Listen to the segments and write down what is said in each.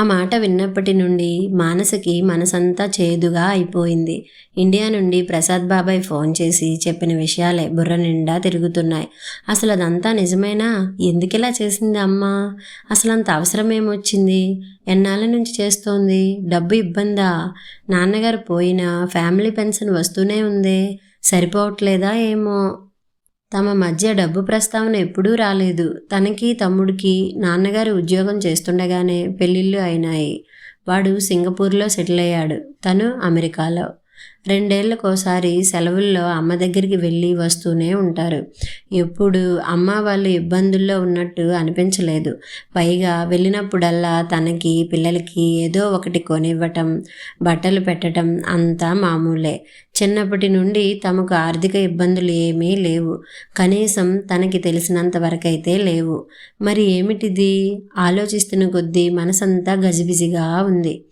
ఆ మాట విన్నప్పటి నుండి మానసకి మనసంతా చేదుగా అయిపోయింది. ఇండియా నుండి ప్రసాద్ బాబాయ్ ఫోన్ చేసి చెప్పిన విషయాలే బుర్ర నిండా తిరుగుతున్నాయి. అసలు అదంతా నిజమేనా? ఎందుకిలా చేసింది అమ్మ? అసలు అంత అవసరం ఏమొచ్చింది ఎన్నాళ్ళ నుంచి చేస్తోంది? డబ్బు ఇబ్బందా? నాన్నగారు పోయినా ఫ్యామిలీ పెన్షన్ వస్తూనే ఉందే? సరిపోవట్లేదా ఏమో? తమ మధ్య డబ్బు ప్రస్తావన ఎప్పుడూ రాలేదు. తనకి తమ్ముడికి నాన్నగారు ఉద్యోగం చేస్తుండగానే పెళ్ళిళ్ళు అయినాయి. వాడు సింగపూర్లో సెటిల్ అయ్యాడు. తను అమెరికాలో రెండేళ్ళకోసారి సెలవుల్లో అమ్మ దగ్గరికి వెళ్ళి వస్తూనే ఉంటారు. ఎప్పుడు అమ్మ వాళ్ళు ఇబ్బందుల్లో ఉన్నట్టు అనిపించలేదు. పైగా వెళ్ళినప్పుడల్లా తనకి పిల్లలకి ఏదో ఒకటి కొనివ్వటం బట్టలు పెట్టడం అంతా మామూలే. చిన్నప్పటి నుండి తమకు ఆర్థిక ఇబ్బందులు ఏమీ లేవు. కనీసం తనకి తెలిసినంత వరకైతే లేవు. మరి ఏమిటిది? ఆలోచిస్తున్న కొద్దీ మనసంతా గజిబిజిగా ఉంది.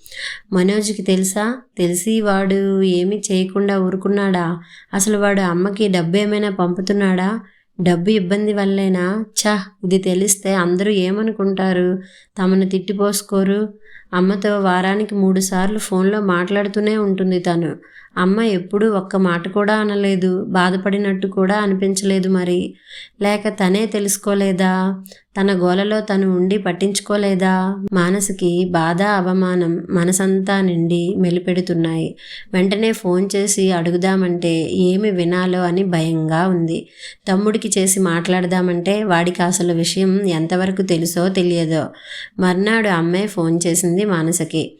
మనోజ్కి తెలుసా? తెలిసి వాడు ఏమీ చేయకుండా ఊరుకున్నాడా? అసలు వాడు అమ్మకి డబ్బు ఏమైనా పంపుతున్నాడా? డబ్బు ఇబ్బంది వల్లేనా? ఛ ఇది తెలిస్తే అందరూ ఏమనుకుంటారు? తమను తిట్టిపోసుకోరు అమ్మతో వారానికి మూడుసార్లు ఫోన్లో మాట్లాడుతూనే ఉంటుంది తను. అమ్మ ఎప్పుడూ ఒక్క మాట కూడా అనలేదు. బాధపడినట్టు కూడా అనిపించలేదు మరి. లేక తనే తెలుసుకోలేదా? తన గోలలో తను ఉండి పట్టించుకోలేదా? మానసికి బాధ అవమానం మనసంతా నిండి మెలిపెడుతున్నాయి. వెంటనే ఫోన్ చేసి అడుగుదామంటే ఏమి వినాలో అని భయంగా ఉంది. తమ్ముడికి చేసి మాట్లాడదామంటే వాడికి అసలు విషయం ఎంతవరకు తెలుసో తెలియదో. మర్నాడు అమ్మే ఫోన్ చేసింది మానసకి.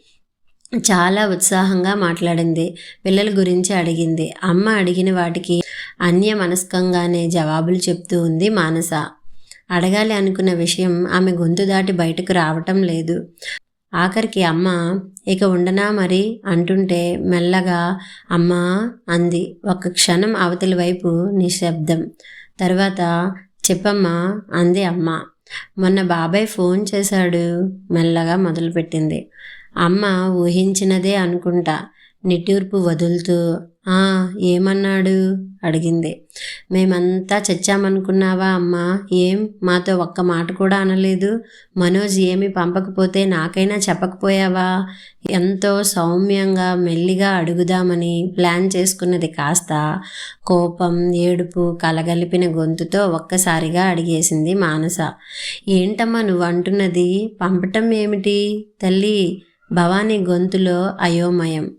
చాలా ఉత్సాహంగా మాట్లాడింది. పిల్లల గురించి అడిగింది. అమ్మ అడిగిన వాటికి అన్య మనస్కంగానే జవాబులు చెప్తూ ఉంది మానస. అడగాలి అనుకున్న విషయం ఆమె గొంతు దాటి బయటకు రావటం లేదు. ఆఖరికి అమ్మ ఇక ఉండనా మరి? అంటుంటే మెల్లగా అమ్మా అంది. ఒక క్షణం అవతలి వైపు నిశ్శబ్దం. తర్వాత చెప్పమ్మా అంది అమ్మ. మొన్న బాబాయ్ ఫోన్ చేశాడు మెల్లగా మొదలుపెట్టింది. అమ్మ ఊహించినదే అనుకుంటా. నిట్టూర్పు వదులుతూ ఆ ఏమన్నాడు? అడిగింది. మేమంతా చచ్చామనుకున్నావా అమ్మా? ఏం? మాతో ఒక్క మాట కూడా అనలేదు. మనోజ్ ఏమి పంపకపోతే నాకైనా చెప్పకపోయావా? ఎంతో సౌమ్యంగా మెల్లిగా అడుగుదామని ప్లాన్ చేసుకున్నది కాస్త కోపం ఏడుపు కలగలిపిన గొంతుతో ఒక్కసారిగా అడిగేసింది మానస. ఏంటమ్మా నువ్వు అంటున్నది పంపటం ఏమిటి? తల్లి భవానీ గొంతులో అయోమయం.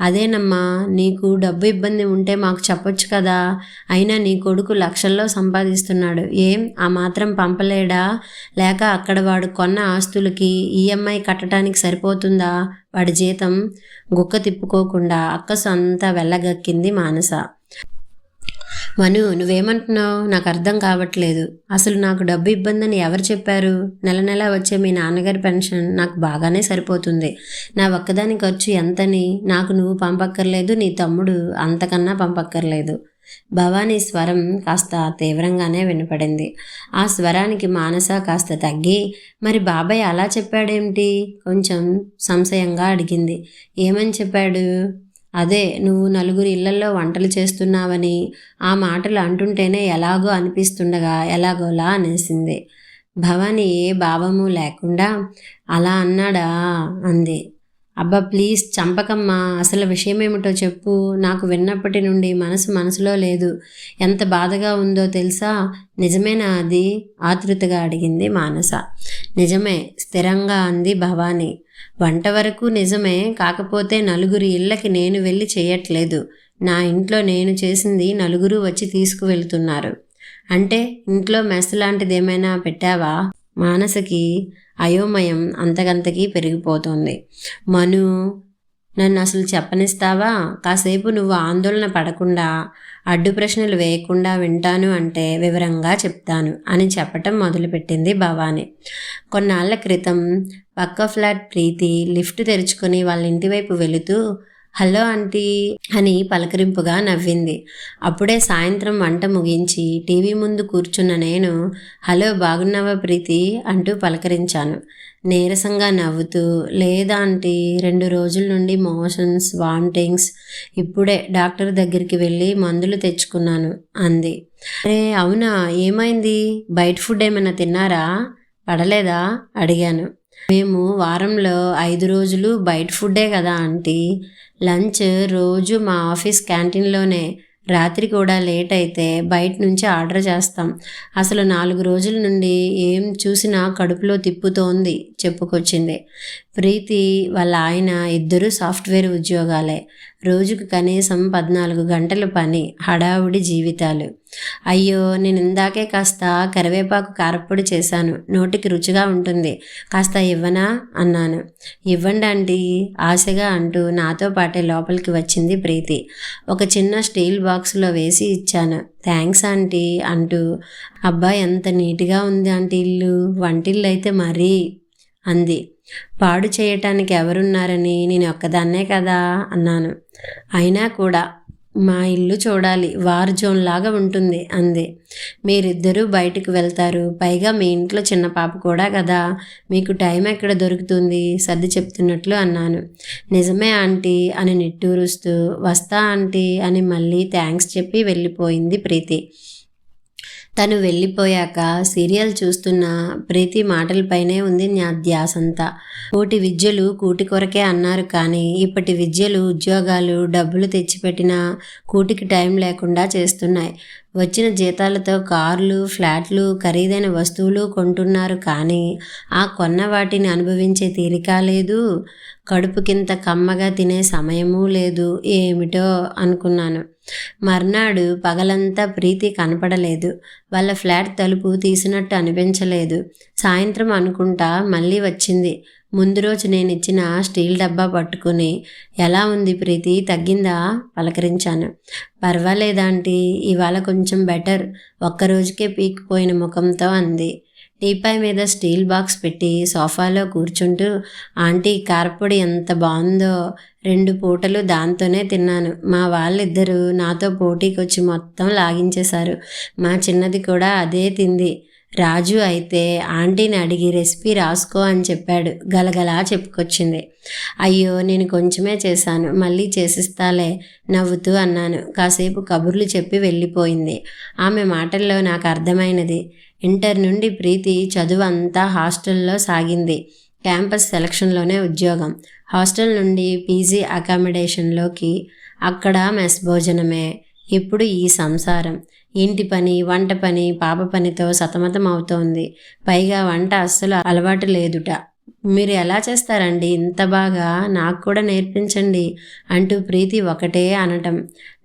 అదేనమ్మా నీకు డబ్బు ఇబ్బంది ఉంటే మాకు చెప్పొచ్చు కదా? అయినా నీ కొడుకు లక్షల్లో సంపాదిస్తున్నాడు. ఏం? ఆ మాత్రం పంపలేడా? లేక అక్కడ వాడు కొన్న ఆస్తులకి ఈఎంఐ కట్టడానికి సరిపోతుందా? వాడి జీతం గుక్క తిప్పుకోకుండా అక్కసు అంతా వెళ్ళగక్కింది మానస. మను నువ్వేమంటున్నావు? నాకు అర్థం కావట్లేదు. అసలు నాకు డబ్బు ఇబ్బందని ఎవరు చెప్పారు? నెల నెల వచ్చే మీ నాన్నగారి పెన్షన్ నాకు బాగానే సరిపోతుంది. నా ఒక్కదాని ఖర్చు ఎంతని? నాకు నువ్వు పంపక్కర్లేదు నీ తమ్ముడు అంతకన్నా పంపక్కర్లేదు. భవానీ స్వరం కాస్త తీవ్రంగానే వినపడింది. ఆ స్వరానికి మానస కాస్త తగ్గి మరి బాబాయ్ అలా చెప్పాడేమిటి? కొంచెం సంశయంగా అడిగింది. ఏమని చెప్పాడు? అదే నువ్వు నలుగురు ఇళ్ళల్లో వంటలు చేస్తున్నావని ఆ మాటలు అంటుంటేనే ఎలాగో అనిపిస్తుండగా ఎలాగోలా అనేసింది. భవాని ఏ భావము లేకుండా అలా అన్నాడా? అంది. అబ్బా ప్లీజ్ చంపకమ్మా అసలు విషయం ఏమిటో చెప్పు నాకు విన్నప్పటి నుండి మనసు మనసులో లేదు. ఎంత బాధగా ఉందో తెలుసా? నిజమేనా అది? ఆతృతగా అడిగింది మానస. నిజమే స్థిరంగా అంది భవానీ. వంట వరకు నిజమే కాకపోతే నలుగురి ఇళ్ళకి నేను వెళ్ళి చేయట్లేదు నా ఇంట్లో నేను చేసింది నలుగురు వచ్చి తీసుకువెళ్తున్నారు. అంటే ఇంట్లో మెస్ లాంటిది ఏమైనా పెట్టావా? మానసకి అయోమయం అంతకంతకీ పెరిగిపోతుంది. మను నన్ను అసలు చెప్పనిస్తావా? కాసేపు నువ్వు ఆందోళన పడకుండా అడ్డు ప్రశ్నలు వేయకుండా వింటాను అంటే వివరంగా చెప్తాను అని చెప్పటం మొదలుపెట్టింది భవాని. కొన్నాళ్ళ క్రితం పక్క ఫ్లాట్ ప్రీతి లిఫ్ట్ తెరుచుకొని వాళ్ళ ఇంటి వైపు వెళుతూ హలో ఆంటీ అని పలకరింపుగా నవ్వింది. అప్పుడే సాయంత్రం వంట ముగించి టీవీ ముందు కూర్చున్న నేను హలో బాగున్నావా ప్రీతి? అంటూ పలకరించాను. నీరసంగా నవ్వుతూ లేదా ఆంటీ రెండు రోజుల నుండి మోషన్స్ వామిటింగ్స్ ఇప్పుడే డాక్టర్ దగ్గరికి వెళ్ళి మందులు తెచ్చుకున్నాను అంది. అరే అవునా? ఏమైంది? బయట ఫుడ్ ఏమైనా తిన్నారా? పడలేదా? అడిగాను. మేము వారంలో ఐదు రోజులు బయట ఫుడ్డే కదా ఆంటీ. లంచ్ రోజు మా ఆఫీస్ క్యాంటీన్లోనే. రాత్రి కూడా లేట్ అయితే బయట నుంచి ఆర్డర్ చేస్తాం. అసలు నాలుగు రోజుల నుండి ఏం చూసినా కడుపులో తిప్పుతోంది చెప్పుకొచ్చింది. ప్రీతి వాళ్ళ ఆయన ఇద్దరు సాఫ్ట్వేర్ ఉద్యోగాలే. రోజుకు కనీసం పద్నాలుగు గంటల పని హడావుడి జీవితాలు. అయ్యో నేను ఇందాకే కాస్త కరివేపాకు కారప్పొడి చేశాను. నోటికి రుచిగా ఉంటుంది. కాస్త ఇవ్వనా? అన్నాను. ఇవ్వండి ఆంటీ ఆశగా అంటూ నాతో పాటే లోపలికి వచ్చింది ప్రీతి. ఒక చిన్న స్టీల్ బాక్స్లో వేసి ఇచ్చాను. థ్యాంక్స్ ఆంటీ అంటూ అబ్బా ఎంత నీట్గా ఉంది ఆంటీ ఇల్లు. వంటిల్లు అయితే మరీ అంది. పాడు చేయటానికి ఎవరున్నారని నేను ఒక్కదాన్నే కదా అన్నాను. అయినా కూడా మా ఇల్లు చూడాలి వార్ జోన్ లాగా ఉంటుంది అంది. మీరిద్దరూ బయటకు వెళ్తారు. పైగా మీ ఇంట్లో చిన్న పాప కూడా కదా. మీకు టైం ఎక్కడ దొరుకుతుంది? సర్ది చెప్తున్నట్లు అన్నాను. నిజమే ఆంటీ అని నిట్టూరుస్తూ వస్తా ఆంటీ అని మళ్ళీ థ్యాంక్స్ చెప్పి వెళ్ళిపోయింది ప్రీతి. తను వెళ్ళిపోయాక సీరియల్ చూస్తున్న ప్రీతి మాటలపైనే ఉంది నా ధ్యాసంతా. కోటి విద్యలు కూటి కొరకే అన్నారు కానీ ఇప్పటి విద్యలు ఉద్యోగాలు డబ్బులు తెచ్చిపెట్టినా కూటికి టైం లేకుండా చేస్తున్నాయి. వచ్చిన జీతాలతో కార్లు ఫ్లాట్లు ఖరీదైన వస్తువులు కొంటున్నారు కానీ ఆ కొన్న వాటిని అనుభవించే తీరిక లేదు. కడుపుకింత కమ్మగా తినే సమయమూ లేదు. ఏమిటో అనుకున్నాను. మర్నాడు పగలంతా ప్రీతి కనపడలేదు. వాళ్ళ ఫ్లాట్ తలుపు తీసినట్టు అనిపించలేదు. సాయంత్రం అనుకుంటా మళ్ళీ వచ్చింది. ముందు రోజు నేను ఇచ్చిన స్టీల్ డబ్బా పట్టుకుని ఎలా ఉంది ప్రీతి? తగ్గిందా? పలకరించాను. పర్వాలేదాంటీ ఇవాళ కొంచెం బెటర్. ఒక్కరోజుకే పీకిపోయిన ముఖంతో అంది. టీపాయ్ మీద స్టీల్ బాక్స్ పెట్టి సోఫాలో కూర్చుంటూ ఆంటీ కారపొడి ఎంత బాగుందో. రెండు పూటలు దాంతోనే తిన్నాను. మా వాళ్ళిద్దరూ నాతో పోటీకి వచ్చి మొత్తం లాగించేశారు. మా చిన్నది కూడా అదే తింది. రాజు అయితే ఆంటీని అడిగి రెసిపీ రాసుకో అని చెప్పాడు. గలగలా చెప్పుకొచ్చింది. అయ్యో నేను కొంచెమే చేశాను. మళ్ళీ చేసిస్తాలే నవ్వుతూ అన్నాను. కాసేపు కబుర్లు చెప్పి వెళ్ళిపోయింది. ఆమె మాటల్లో నాకు అర్థమైనది. ఇంటర్ నుండి ప్రీతి చదువు అంతా హాస్టల్లో సాగింది. క్యాంపస్ సెలక్షన్లోనే ఉద్యోగం. హాస్టల్ నుండి పీజీ అకామిడేషన్లోకి అక్కడ మెస్ భోజనమే. ఇప్పుడు ఈ సంసారం. ఇంటి పని వంట పని పాప పనితో సతమతం అవుతోంది. పైగా వంట అస్సలు అలవాటు లేదుట. మీరు ఎలా చేస్తారండి? ఇంత బాగా నాకు కూడా నేర్పించండి అంటూ ప్రీతి ఒకటే అనటం.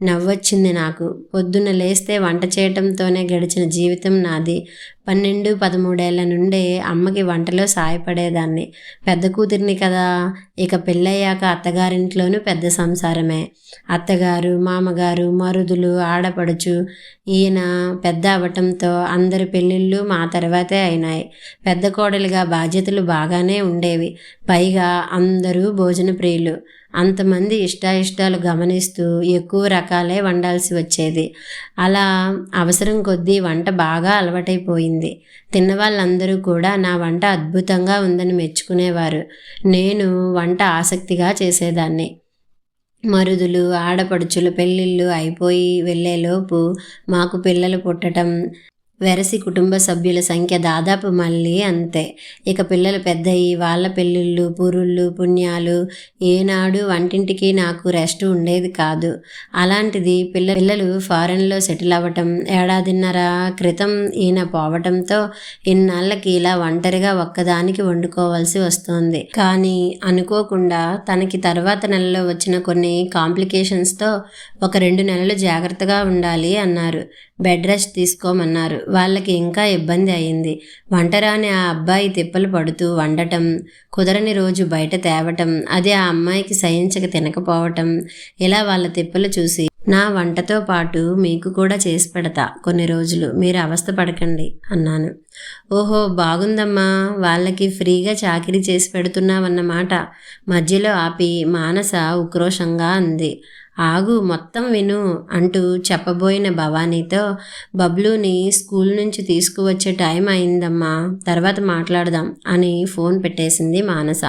నవ్వొచ్చింది నాకు. పొద్దున్న లేస్తే వంట చేయటంతోనే గడిచిన జీవితం నాది. పన్నెండు పదమూడేళ్ళ నుండే అమ్మకి వంటలో సాయపడేదాన్ని. పెద్ద కూతురిని కదా. ఇక పెళ్ళయ్యాక అత్తగారింట్లోనూ పెద్ద సంసారమే. అత్తగారు మామగారు మరుదులు ఆడపడుచు ఈయన పెద్ద అవ్వటంతో అందరి పెళ్ళిళ్ళు మా తర్వాతే అయినాయి. పెద్ద కోడలుగా బాధ్యతలు బాగానే ఉండేవి. పైగా అందరూ భోజన ప్రియులు అంతమంది ఇష్టాయిష్టాలు గమనిస్తూ ఎక్కువ రకాలే వండాల్సి వచ్చేది. అలా అవసరం కొద్దీ వంట బాగా అలవాటైపోయింది. తిన్న వాళ్ళందరూ కూడా నా వంట అద్భుతంగా ఉందని మెచ్చుకునేవారు. నేను వంట ఆసక్తిగా చేసేదాన్ని. మరుదులు ఆడపడుచులు పెళ్ళిళ్ళు అయిపోయి వెళ్ళేలోపు మాకు పిల్లలు పుట్టడం వెరసి కుటుంబ సభ్యుల సంఖ్య దాదాపు మళ్ళీ అంతే. ఇక పిల్లలు పెద్దయి వాళ్ళ పెళ్ళిళ్ళు పురుళ్ళు పుణ్యాలు ఏనాడు వంటింటికి నాకు రెస్ట్ ఉండేది కాదు. అలాంటిది పిల్ల పిల్లలు ఫారెన్లో సెటిల్ అవ్వటం ఏడాదిన్నర క్రితం ఈయన పోవటంతో ఇన్నాళ్ళకి ఇలా ఒంటరిగా ఒక్కదానికి వండుకోవాల్సి వస్తోంది. కానీ అనుకోకుండా తనకి తర్వాత నెలలో వచ్చిన కొన్ని కాంప్లికేషన్స్తో ఒక రెండు నెలలు జాగ్రత్తగా ఉండాలి అన్నారు. బెడ్ రెస్ట్ తీసుకోమన్నారు. వాళ్ళకి ఇంకా ఇబ్బంది అయింది. వంటరాని ఆ అబ్బాయి తిప్పలు పడుతూ వండటం కుదరని రోజు బయట తేవటం అది ఆ అమ్మాయికి సహించక తినకపోవటం ఇలా వాళ్ళ తిప్పలు చూసి నా వంటతో పాటు మీకు కూడా చేసి పెడతా కొన్ని రోజులు మీరు అవస్థ పడకండి అన్నాను. ఓహో బాగుందమ్మా వాళ్ళకి ఫ్రీగా చాకిరీ చేసి పెడుతున్నావన్నమాట. మధ్యలో ఆపి మానస ఉక్రోషంగా అంది. ఆగు మొత్తం విను అంటూ చెప్పబోయిన భవానీతో బబ్లూని స్కూల్ నుంచి తీసుకువచ్చే టైం అయిందమ్మా తర్వాత మాట్లాడదాం అని ఫోన్ పెట్టేసింది మానస.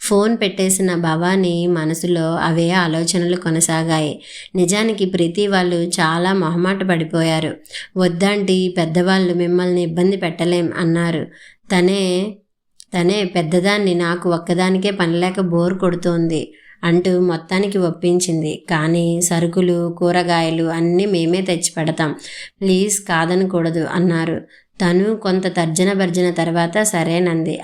ఫోన్ పెట్టేసిన భవానీ మనసులో అవే ఆలోచనలు కొనసాగాయి. నిజానికి ప్రతి వాళ్ళు చాలా మొహమాట పడిపోయారు. వద్దంటి పెద్దవాళ్ళు మిమ్మల్ని ఇబ్బంది పెట్టలేం అన్నారు. తనే తనే పెద్దదాన్ని నాకు ఒక్కదానికే పనిలేక బోర్ కొడుతోంది. అంటూ మొత్తానికి ఒప్పించింది. కానీ సరుకులు కూరగాయలు అన్నీ మేమే తెచ్చి పెడతాం. ప్లీజ్ కాదనకూడదు అన్నారు. తను కొంత తర్జన భర్జన తర్వాత సరేనంది.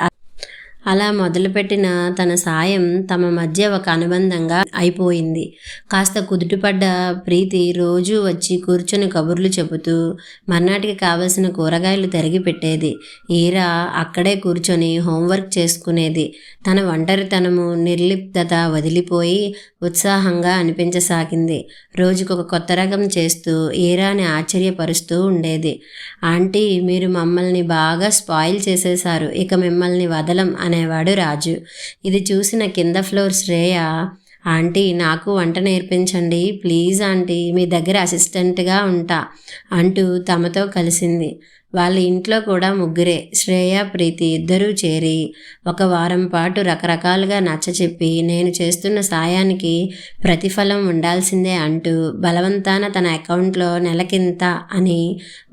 అలా మొదలుపెట్టిన తన సాయం తమ మధ్య ఒక అనుబంధంగా అయిపోయింది. కాస్త కుదుటిపడ్డ ప్రీతి రోజూ వచ్చి కూర్చొని కబుర్లు చెబుతూ మర్నాటికి కావలసిన కూరగాయలు తరిగి పెట్టేది. ఈరా అక్కడే కూర్చొని హోంవర్క్ చేసుకునేది. తన ఒంటరితనము నిర్లిప్తత వదిలిపోయి ఉత్సాహంగా అనిపించసాగింది. రోజుకొక కొత్త రకం చేస్తూ ఈరాని ఆశ్చర్యపరుస్తూ ఉండేది. ఆంటీ మీరు మమ్మల్ని బాగా స్పాయిల్ చేసేశారు. ఇక మిమ్మల్ని వదలం అని అనేవాడు రాజు. ఇది చూసిన కింద ఫ్లోర్ శ్రేయ ఆంటీ నాకు వంట నేర్పించండి. ప్లీజ్ ఆంటీ మీ దగ్గర అసిస్టెంట్గా ఉంటా అంటూ తమతో కలిసింది. వాళ్ళ ఇంట్లో కూడా ముగ్గురే శ్రేయ ప్రీతి ఇద్దరూ చేరి ఒక వారం పాటు రకరకాలుగా నచ్చచెప్పి నేను చేస్తున్న సాయానికి ప్రతిఫలం ఉండాల్సిందే అంటూ బలవంతాన తన అకౌంట్లో నెలకింత అని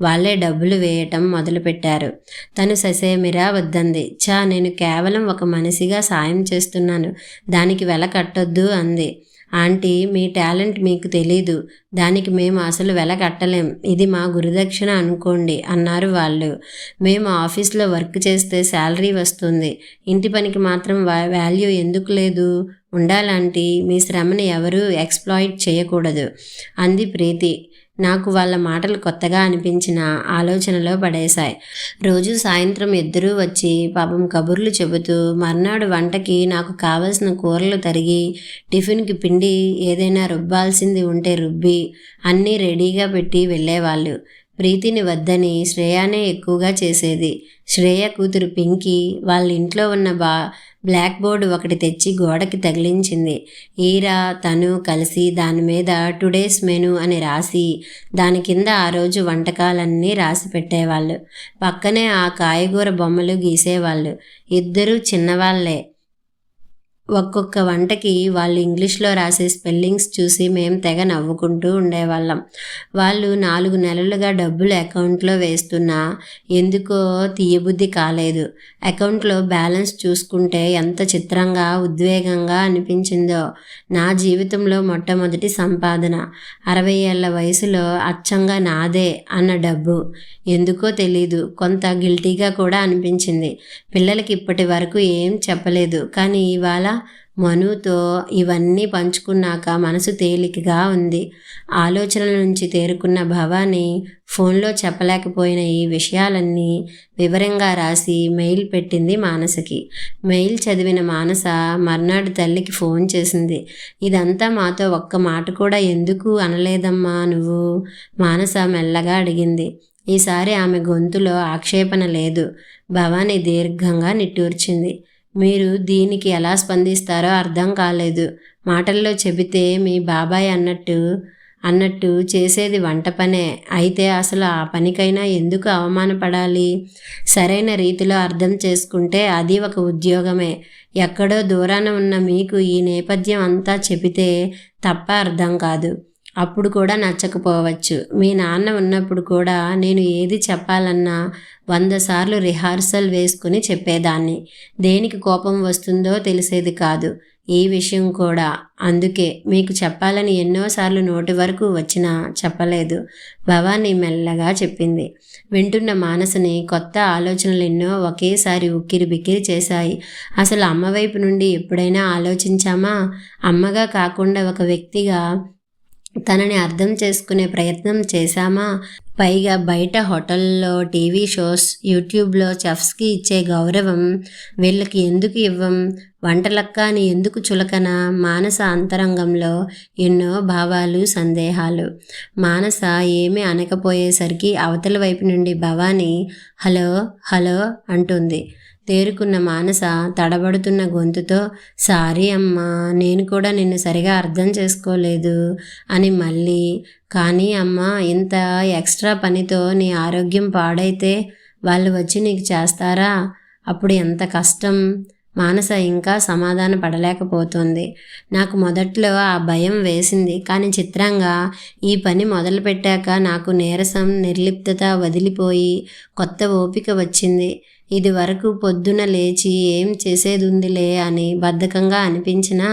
వాళ్ళే డబ్బులు వేయటం మొదలుపెట్టారు. తను ససేమిరా వద్దంది. చా నేను కేవలం ఒక మనిషిగా సాయం చేస్తున్నాను. దానికి వెల కట్టొద్దు అంది. ఆంటీ మీ టాలెంట్ మీకు తెలీదు. దానికి మేము అసలు వెల కట్టలేం. ఇది మా గురుదక్షిణ అనుకోండి అన్నారు వాళ్ళు. మేము ఆఫీస్లో వర్క్ చేస్తే శాలరీ వస్తుంది. ఇంటి పనికి మాత్రం వాల్యూ ఎందుకు లేదు? ఉండాలంటే మీ శ్రమని ఎవరూ ఎక్స్ప్లాయిట్ చేయకూడదు. అంది ప్రీతి. నాకు వాళ్ళ మాటలు కొత్తగా అనిపించిన ఆలోచనలో పడేశాయి. రోజు సాయంత్రం ఇద్దరూ వచ్చి పాపం కబుర్లు చెబుతూ మర్నాడు వంటకి నాకు కావలసిన కూరలు తరిగి టిఫిన్కి పిండి ఏదైనా రుబ్బాల్సింది ఉంటే రుబ్బి అన్నీ రెడీగా పెట్టి వెళ్ళేవాళ్ళు. ప్రీతిని వద్దని శ్రేయానే ఎక్కువగా చేసేది. శ్రేయ కూతురు పింకీ వాళ్ళ ఇంట్లో ఉన్న బా బ్లాక్ బోర్డు ఒకటి తెచ్చి గోడకి తగిలించింది. ఈరా తను కలిసి దాని మీద టుడేస్ మెను అని రాసి దాని కింద ఆ రోజు వంటకాలన్నీ రాసి పెట్టేవాళ్ళు. పక్కనే ఆ కాయగూర బొమ్మలు గీసేవాళ్ళు. ఇద్దరూ చిన్నవాళ్ళే. ఒక్కొక్క వంటకి వాళ్ళు ఇంగ్లీష్లో రాసే స్పెల్లింగ్స్ చూసి మేము తెగ నవ్వుకుంటూ ఉండేవాళ్ళం. వాళ్ళు నాలుగు నెలలుగా డబ్బులు అకౌంట్లో వేస్తున్నా ఎందుకో తీయబుద్ధి కాలేదు. అకౌంట్లో బ్యాలెన్స్ చూసుకుంటే ఎంత చిత్రంగా ఉద్వేగంగా అనిపించిందో. నా జీవితంలో మొట్టమొదటి సంపాదన. అరవై ఏళ్ళ వయసులో అచ్చంగా నాదే అన్న డబ్బు. ఎందుకో తెలీదు. కొంత గిల్టీగా కూడా అనిపించింది. పిల్లలకి ఇప్పటి వరకు ఏం చెప్పలేదు. కానీ ఇవాళ మనుతో ఇవన్నీ పంచుకున్నాక మనసు తేలికగా ఉంది. ఆలోచనల నుంచి తేరుకున్న భవాని ఫోన్లో చెప్పలేకపోయిన ఈ విషయాలన్నీ వివరంగా రాసి మెయిల్ పెట్టింది మానసకి. మెయిల్ చదివిన మానస మర్నాడు తల్లికి ఫోన్ చేసింది. ఇదంతా మాతో ఒక్క మాట కూడా ఎందుకు అనలేదమ్మా నువ్వు? మానస మెల్లగా అడిగింది. ఈసారి ఆమె గొంతులో ఆక్షేపణ లేదు. భవానీ దీర్ఘంగా నిట్టూర్చింది. మీరు దీనికి ఎలా స్పందిస్తారో అర్థం కాలేదు. మాటల్లో చెబితే మీ బాబాయ్ అన్నట్టు అన్నట్టు చేసేది వంట పనే. అయితే అసలు ఆ పనికైనా ఎందుకు అవమానపడాలి? సరైన రీతిలో అర్థం చేసుకుంటే అది ఒక ఉద్యోగమే. ఎక్కడో దూరాన ఉన్న మీకు ఈ నేపథ్యం అంతా చెబితే తప్ప అర్థం కాదు. అప్పుడు కూడా నచ్చకపోవచ్చు. మీ నాన్న ఉన్నప్పుడు కూడా నేను ఏది చెప్పాలన్నా వంద సార్లు రిహార్సల్ వేసుకుని చెప్పేదాన్ని. దేనికి కోపం వస్తుందో తెలిసేది కాదు. ఈ విషయం కూడా. అందుకే మీకు చెప్పాలని ఎన్నోసార్లు నోటి వరకు వచ్చినా చెప్పలేదు. భవానీ మెల్లగా చెప్పింది. వింటున్న మానసని కొత్త ఆలోచనలు ఎన్నో ఒకేసారి ఉక్కిరి బిక్కిరి చేశాయి. అసలు అమ్మ వైపు నుండి ఎప్పుడైనా ఆలోచించామా? అమ్మగా కాకుండా ఒక వ్యక్తిగా తనని అర్థం చేసుకునే ప్రయత్నం చేశామా? పైగా బయట హోటల్లో టీవీ షోస్ యూట్యూబ్లో చెఫ్స్కి ఇచ్చే గౌరవం వీళ్ళకి ఎందుకు ఇవ్వం? వంటలక్క అని ఎందుకు చులకన? మానస అంతరంగంలో ఎన్నో భావాలు సందేహాలు. మానస ఏమీ అనకపోయేసరికి అవతల వైపు నుండి భవానీ హలో హలో అంటుంది. తేరుకున్న మానస తడబడుతున్న గొంతుతో సారీ అమ్మా నేను కూడా నిన్ను సరిగా అర్థం చేసుకోలేదు అని మళ్ళీ కానీ అమ్మా ఇంత ఎక్స్ట్రా పనితో నీ ఆరోగ్యం పాడైతే వాళ్ళు వచ్చి నీకు చేస్తారా? అప్పుడు ఎంత కష్టం. మానస ఇంకా సమాధాన పడలేకపోతుంది. నాకు మొదట్లో ఆ భయం వేసింది. కానీ చిత్రంగా ఈ పని మొదలుపెట్టాక నాకు నీరసం నిర్లిప్తత వదిలిపోయి కొత్త ఓపిక వచ్చింది. ఇది వరకు పొద్దున లేచి ఏం చేసేది ఉందిలే అని బద్ధకంగా అనిపించినా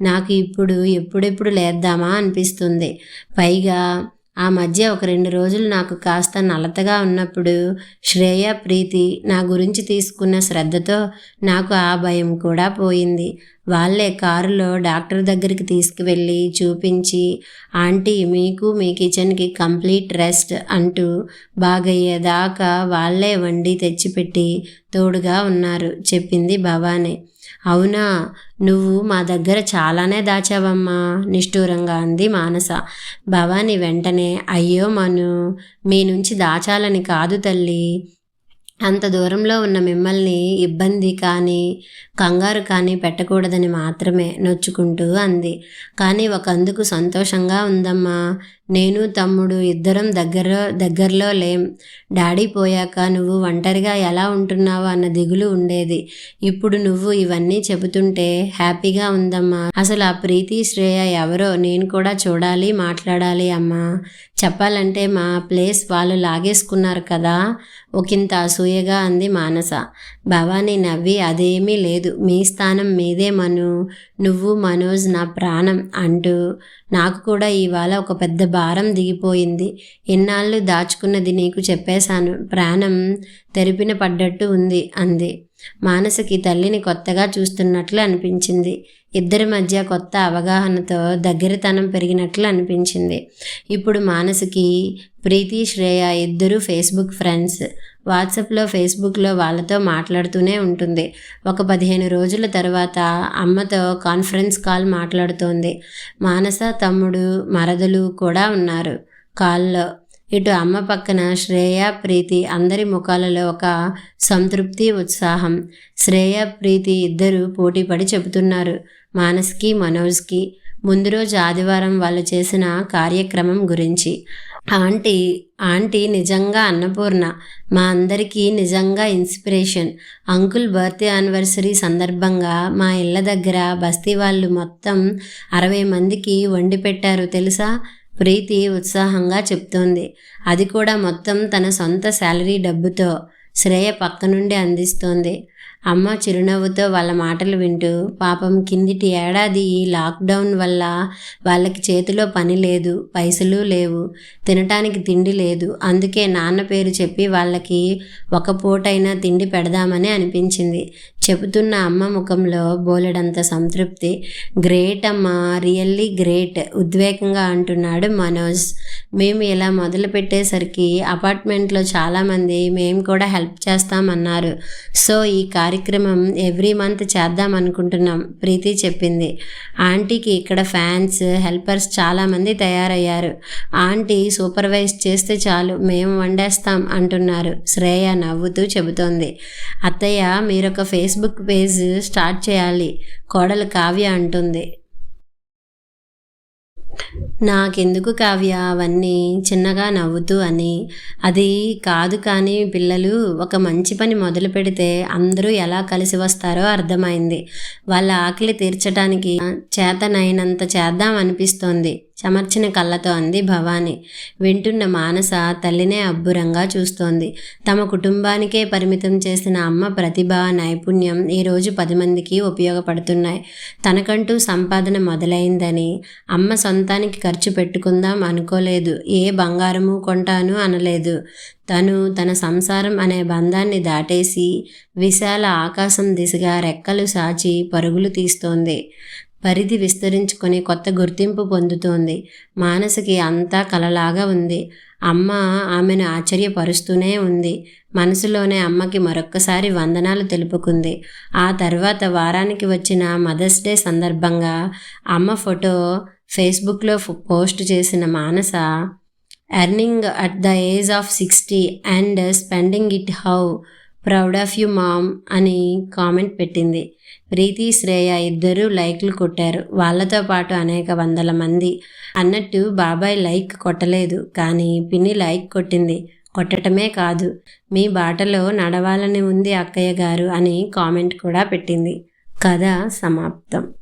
నాకు ఇప్పుడు ఎప్పుడెప్పుడు లేద్దామా అనిపిస్తుంది. పైగా ఆ మధ్య ఒక రెండు రోజులు నాకు కాస్త నలతగా ఉన్నప్పుడు శ్రేయ ప్రీతి నా గురించి తీసుకున్న శ్రద్ధతో నాకు ఆ భయం కూడా పోయింది. వాళ్ళే కారులో డాక్టర్ దగ్గరికి తీసుకువెళ్ళి చూపించి ఆంటీ మీకు మీ కిచెన్కి కంప్లీట్ రెస్ట్ అంటూ బాగయ్యేదాకా వాళ్ళే వండి తెచ్చిపెట్టి తోడుగా ఉన్నారు చెప్పింది భవానీ. అవునా? నువ్వు మా దగ్గర చాలానే దాచావమ్మా. నిష్ఠూరంగా అంది మానస. భవాని వెంటనే అయ్యో మను మీ నుంచి దాచాలని కాదు తల్లి. అంత దూరంలో ఉన్న మిమ్మల్ని ఇబ్బంది కానీ కంగారు కానీ పెట్టకూడదని మాత్రమే నొచ్చుకుంటూ అంది. కానీ ఒక అందుకు సంతోషంగా ఉందమ్మా. నేను తమ్ముడు ఇద్దరం దగ్గర దగ్గరలో లేం. డాడీ పోయాక నువ్వు ఒంటరిగా ఎలా ఉంటున్నావు అన్న దిగులు ఉండేది. ఇప్పుడు నువ్వు ఇవన్నీ చెబుతుంటే హ్యాపీగా ఉందమ్మా. అసలు ఆ ప్రీతి శ్రేయ ఎవరో నేను కూడా చూడాలి మాట్లాడాలి అమ్మా. చెప్పాలంటే మా ప్లేస్ వాళ్ళు లాగేసుకున్నారు కదా. ఒకంత అసూయగా అంది మానస. భవానీ నవ్వి అదేమీ లేదు. మీ స్థానం మీదే మను. నువ్వు మనోజ్ నా ప్రాణం అంటూ. నాకు కూడా ఇవాళ ఒక పెద్ద భారం దిగిపోయింది. ఎన్నాళ్ళు దాచుకున్నది నీకు చెప్పేశాను. ప్రాణం తెరిపిన పడ్డట్టు ఉంది అంది. మానసకి తల్లిని కొత్తగా చూస్తున్నట్లు అనిపించింది. ఇద్దరి మధ్య కొత్త అవగాహనతో దగ్గరతనం పెరిగినట్లు అనిపించింది. ఇప్పుడు మానసుకి ప్రీతి శ్రేయ ఇద్దరు ఫేస్బుక్ ఫ్రెండ్స్. వాట్సాప్లో ఫేస్బుక్లో వాళ్ళతో మాట్లాడుతూనే ఉంటుంది. ఒక పదిహేను రోజుల తర్వాత అమ్మతో కాన్ఫరెన్స్ కాల్ మాట్లాడుతోంది. మానస తమ్ముడు మరదలు కూడా ఉన్నారు కాల్లో. ఇటు అమ్మ పక్కన శ్రేయ ప్రీతి అందరి ముఖాలలో ఒక సంతృప్తి ఉత్సాహం. శ్రేయ ప్రీతి ఇద్దరు పోటీపడి చెబుతున్నారు మానస్కి మనోజ్కి. ముందు రోజు ఆదివారం వాళ్ళు చేసిన కార్యక్రమం గురించి. ఆంటీ ఆంటీ నిజంగా అన్నపూర్ణ మా అందరికీ నిజంగా ఇన్స్పిరేషన్. అంకుల్ బర్త్డే యానివర్సరీ సందర్భంగా మా ఇళ్ళ దగ్గర బస్తీ వాళ్ళు మొత్తం అరవై మందికి వండి పెట్టారు తెలుసా? ప్రీతి ఉత్సాహంగా చెప్తోంది. అది కూడా మొత్తం తన సొంత శాలరీ డబ్బుతో శ్రేయ పక్క నుండి అందిస్తోంది. అమ్మ చిరునవ్వుతో వాళ్ళ మాటలు వింటూ పాపం కిందిటి ఏడాది ఈ లాక్డౌన్ వల్ల వాళ్ళకి చేతిలో పని లేదు పైసలు లేవు తినటానికి తిండి లేదు. అందుకే నాన్న పేరు చెప్పి వాళ్ళకి ఒక పూటైనా తిండి పెడదామని అనిపించింది. చెబుతున్న అమ్మ ముఖంలో బోలెడంత సంతృప్తి. గ్రేట్ అమ్మ రియల్లీ గ్రేట్ ఉద్వేగంగా అంటున్నాడు మనోజ్. మేము ఇలా మొదలు పెట్టేసరికి అపార్ట్మెంట్లో చాలామంది మేము కూడా హెల్ప్ చేస్తామన్నారు. సో ఈ కార్యక్రమం ఎవ్రీ మంత్ చేద్దాం అనుకుంటున్నాం. ప్రీతి చెప్పింది. ఆంటీకి ఇక్కడ ఫ్యాన్స్ హెల్పర్స్ చాలామంది తయారయ్యారు. ఆంటీ సూపర్వైజ్ చేస్తే చాలు మేము వండేస్తాం అంటున్నారు. శ్రేయ నవ్వుతూ చెబుతోంది. అత్తయ్య మీరొక ఫేస్బుక్ పేజ్ స్టార్ట్ చేయాలి. కోడలు కావ్య అంటుంది. నాకెందుకు కావ్య? అవన్నీ చిన్నగా నవ్వుతూ అని. అది కాదు కానీ పిల్లలు ఒక మంచి పని మొదలు పెడితే అందరూ ఎలా కలిసి వస్తారో అర్థమైంది. వాళ్ళ ఆకలి తీర్చడానికి చేతనైనంత చేద్దాం అనిపిస్తోంది. చమర్చిన కళ్ళతో అంది భవాని. వింటున్న మానస తల్లినే అబ్బురంగా చూస్తోంది. తమ కుటుంబానికే పరిమితం చేసిన అమ్మ ప్రతిభ నైపుణ్యం ఈరోజు పది మందికి ఉపయోగపడుతున్నాయి. తనకంటూ సంపాదన మొదలైందని అమ్మ సొంతానికి ఖర్చు పెట్టుకుందాం అనుకోలేదు. ఏ బంగారము కొంటాను అనలేదు. తను తన సంసారం అనే బంధాన్ని దాటేసి విశాల ఆకాశం దిశగా రెక్కలు సాచి పరుగులు తీస్తోంది. పరిధి విస్తరించుకొని కొత్త గుర్తింపు పొందుతోంది. మానసికి అంతా కలలాగా ఉంది. అమ్మ ఆమెను ఆశ్చర్యపరుస్తూనే ఉంది. మనసులోనే అమ్మకి మరొక్కసారి వందనాలు తెలుపుకుంది. ఆ తర్వాత వారానికి వచ్చిన మదర్స్ డే సందర్భంగా అమ్మ ఫోటో ఫేస్బుక్లో పోస్ట్ చేసిన Manasa earning at the age of sixty and spending it how? Proud of you mom అని కామెంట్ పెట్టింది. ప్రీతి శ్రేయ ఇద్దరూ లైక్లు కొట్టారు. వాళ్ళతో పాటు అనేక వందల మంది. అన్నట్టు బాబాయ్ లైక్ కొట్టలేదు కానీ పిన్ని లైక్ కొట్టింది. కొట్టటమే కాదు మీ బాటలో నడవాలని ఉంది అక్కయ్య గారు అని కామెంట్ కూడా పెట్టింది. కథ సమాప్తం.